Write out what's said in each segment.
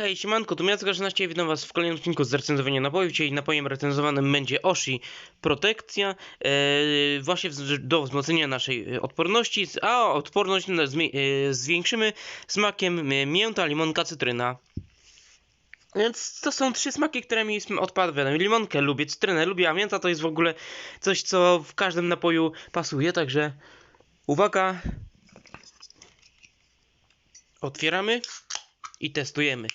Hej, siemanko, tu Miacka 13 witam was w kolejnym odcinku z recenzowania napojów. Dzisiaj napojem recenzowanym będzie Oshi Protekcja, e, właśnie w- do wzmocnienia naszej e, odporności, a odporność zmie- e, zwiększymy smakiem mięta, limonka, cytryna. Więc to są trzy smaki, które mi odpadły. Limonkę lubię, cytrynę lubię, a mięta to jest w ogóle coś, co w każdym napoju pasuje, także uwaga. Otwieramy i testujemy.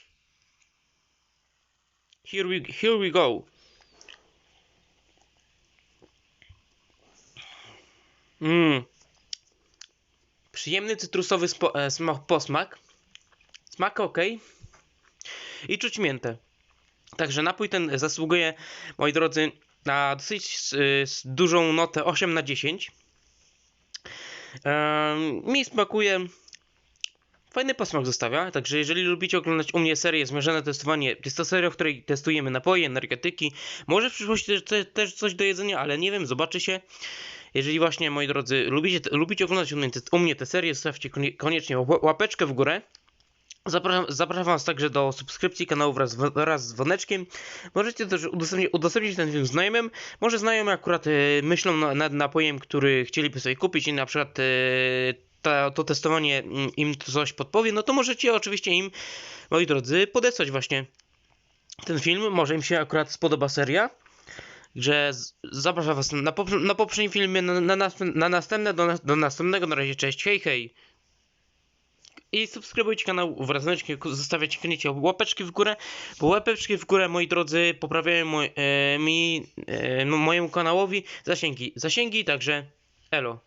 Here we, here we go. Mmm. Przyjemny cytrusowy e, smak, posmak. Smak ok. I czuć miętę. Także napój ten zasługuje, moi drodzy, na dosyć s- dużą notę 8 na 10. Em, mi smakuje Fajny posmak zostawia, także jeżeli lubicie oglądać u mnie serię Zmierzone Testowanie, jest to seria, w której testujemy napoje, energetyki, może w przyszłości też, te- też coś do jedzenia, ale nie wiem, zobaczy się. Jeżeli właśnie, moi drodzy, lubicie, lubicie oglądać u mnie, te, u mnie te serie, zostawcie konie- koniecznie ła- łapeczkę w górę. Zapraszam, zapraszam Was także do subskrypcji kanału wraz, wraz z dzwoneczkiem. Możecie też udostępnić, udostępnić ten film znajomym. Może znajomi akurat e, myślą na- nad napojem, który chcieliby sobie kupić i na przykład e, ta, to testowanie mm, im coś podpowie, no to możecie oczywiście im, moi drodzy, podesłać właśnie ten film. Może im się akurat spodoba seria. Że zapraszam Was na, poprze- na poprzednim filmie, na, na, następ- na następne, do, do następnego. Na razie, cześć, hej, hej. I subskrybujcie kanał dzwoneczkiem, zostawiacie koniecznie łapeczki w górę, bo łapeczki w górę, moi drodzy, poprawiają moj, e, mi, e, mojemu kanałowi zasięgi, zasięgi, także elo.